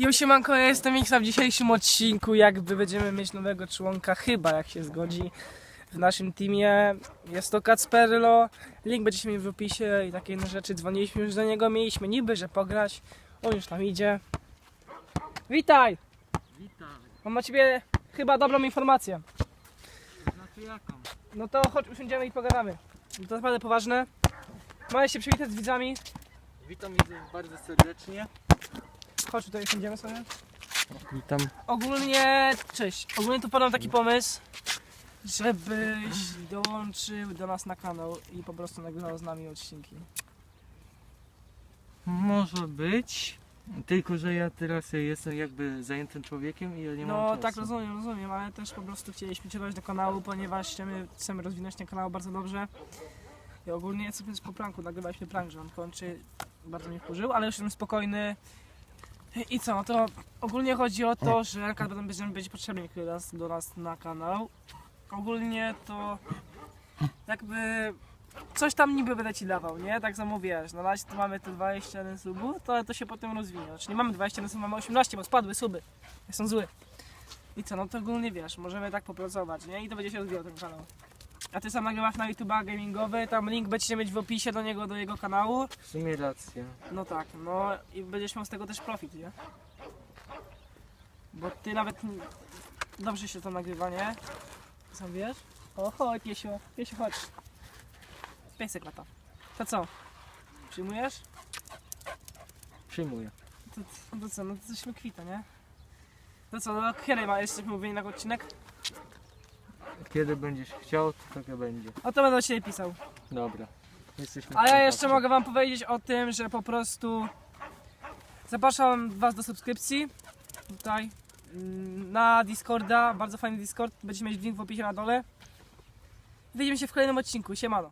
Jo, siemanko, ja jestem Miksa w dzisiejszym odcinku, jakby będziemy mieć nowego członka, chyba jak się zgodzi, w naszym teamie. Jest to Kacperlo, link będziecie mieli w opisie i takie inne rzeczy. Dzwoniliśmy już do niego, mieliśmy niby, że pograć, on już tam idzie. Witaj! Witam. Mam dla ciebie chyba dobrą informację. Znaczy jaką? No to chodź, usiądziemy i pogadamy. To naprawdę poważne. Możesz się przywitać z widzami. Witam widzów bardzo serdecznie. Chodź tutaj usiądziemy sobie. Witam. Ogólnie, cześć, ogólnie tu padał taki pomysł, żebyś dołączył do nas na kanał i po prostu nagrywał z nami odcinki. Może być. Tylko, że ja teraz jestem jakby zajętym człowiekiem i ja nie mam No czasu. tak, rozumiem, rozumiem, ale też po prostu chcieliśmy Cię dodać do kanału, ponieważ chcemy, chcemy rozwinąć ten kanał bardzo dobrze. I ogólnie co po pranku, nagrywaliśmy prank, że on kończy, bardzo mnie wkurzył, ale już jestem spokojny. I co, no to ogólnie chodzi o to, że Elka będą będziemy być potrzebni kilka raz do nas na kanał. Ogólnie to jakby coś tam niby będę Ci dawał, nie? Tak samo wiesz, na razie to mamy te 21 subów, to ale to się potem rozwinie. Znaczy nie mamy 21 subów, mamy 18, bo spadły suby. Są zły. I co, no to ogólnie wiesz, możemy tak popracować, nie? I to będzie się rozwijał ten kanał. A ty sam nagrywasz na YouTube'a gamingowy, tam link będziecie mieć w opisie do niego, do jego kanału. W sumie racja. No tak, no i będziesz miał z tego też profit, nie? Bo ty nawet n- dobrze się to nagrywa, nie? Sam wiesz? O, chodź, piesio, piesio, chodź. Piesek lata. To co? Przyjmujesz? Przyjmuję. To, to co, no to jesteśmy kwita, nie? To co, no kiedy ma, jesteśmy mówieni na odcinek? Kiedy będziesz chciał, to takie będzie. O to będę do ciebie pisał. Dobra. Jesteśmy w A ja kontakcie. jeszcze mogę wam powiedzieć o tym, że po prostu zapraszam was do subskrypcji tutaj mm, na Discorda, bardzo fajny Discord, będziecie mieć link w opisie na dole. Widzimy się w kolejnym odcinku, siemano.